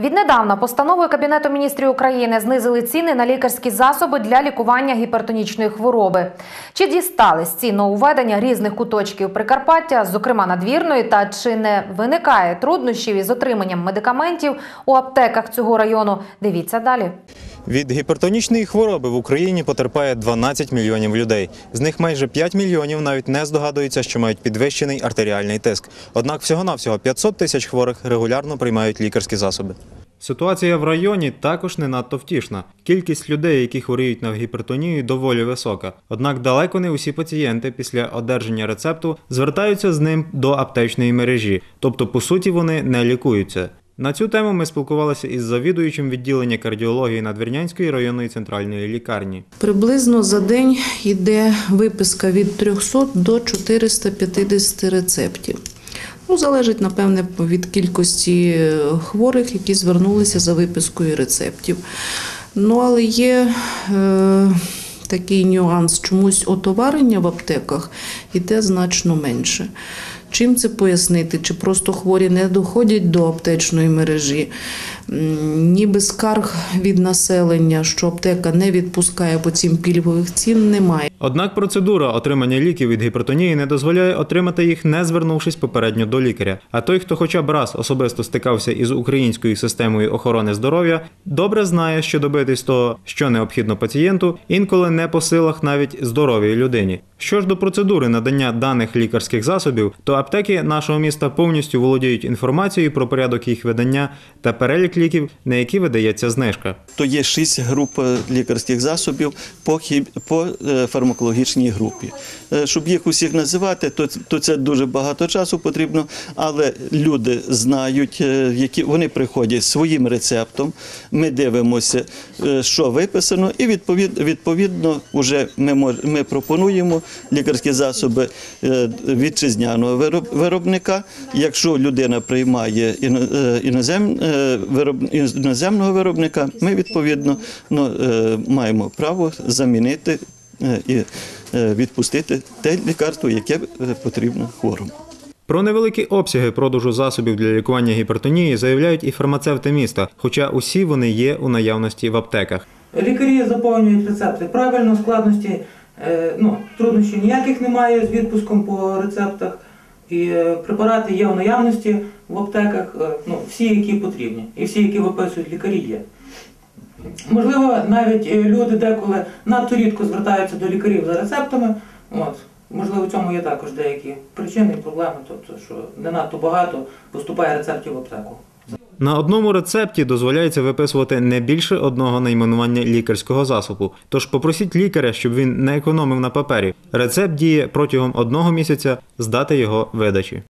Віднедавна постановою Кабінету міністрів України знизили ціни на лікарські засоби для лікування гіпертонічної хвороби. Чи дістались ці нововведення різних куточків Прикарпаття, зокрема надвірної, та чи не виникає труднощів із отриманням медикаментів у аптеках цього району? Дивіться далі. Від гіпертонічної хвороби в Україні потерпає 12 мільйонів людей. З них майже 5 мільйонів навіть не здогадуються, що мають підвищений артеріальний тиск. Однак всього-навсього 500 тисяч хворих регулярно приймають лікарські засоби. Ситуація в районі також не надто втішна. Кількість людей, які хворіють на гіпертонію, доволі висока. Однак далеко не усі пацієнти після одержання рецепту звертаються з ним до аптечної мережі, тобто, по суті, вони не лікуються. На цю тему ми спілкувалися із завідуючим відділення кардіології Надвірнянської районної центральної лікарні. Приблизно за день йде виписка від 300 до 450 рецептів. Ну, залежить, напевне, від кількості хворих, які звернулися за випискою рецептів. Ну, але є е, такий нюанс, чомусь отоварення в аптеках йде значно менше. Чим це пояснити? Чи просто хворі не доходять до аптечної мережі? Ніби скарг від населення, що аптека не відпускає по цим пільгових цін, немає. Однак процедура отримання ліків від гіпертонії не дозволяє отримати їх, не звернувшись попередньо до лікаря. А той, хто хоча б раз особисто стикався із українською системою охорони здоров'я, добре знає, що добитись того, що необхідно пацієнту, інколи не по силах навіть здоровій людині. Що ж до процедури надання даних лікарських засобів, то аптеки нашого міста повністю володіють інформацією про порядок їх видання та перелік ліків, на які видається знижка. то є шість груп е, лікарських засобів по, по е, фармакологічній групі. Е, Щоб їх усіх називати, то, то це дуже багато часу потрібно, але люди знають, е, які вони приходять своїм рецептом. Ми дивимося, е, що виписано, і відповідно, відповідно вже ми, мож... ми пропонуємо лікарські засоби вітчизняного вироб- виробника. Якщо людина приймає іно- інозем... іноземного виробника, ми відповідно ну, маємо право замінити і е, відпустити те лікарство, яке е, потрібно хворому. Про невеликі обсяги продажу засобів для лікування гіпертонії заявляють і фармацевти міста, хоча усі вони є у наявності в аптеках. Лікарі заповнюють рецепти правильно, складності, е, ну, труднощів ніяких немає з відпуском по рецептах. І е, препарати є в наявності в аптеках, е, ну, всі, які потрібні, і всі, які виписують лікарі, є. Можливо, навіть е, люди деколи надто рідко звертаються до лікарів за рецептами. От. Можливо, в цьому є також деякі причини і проблеми, тобто, що не надто багато поступає рецептів в аптеку. На одному рецепті дозволяється виписувати не більше одного найменування лікарського засобу. Тож попросіть лікаря, щоб він не економив на папері. Рецепт діє протягом одного місяця з дати його видачі.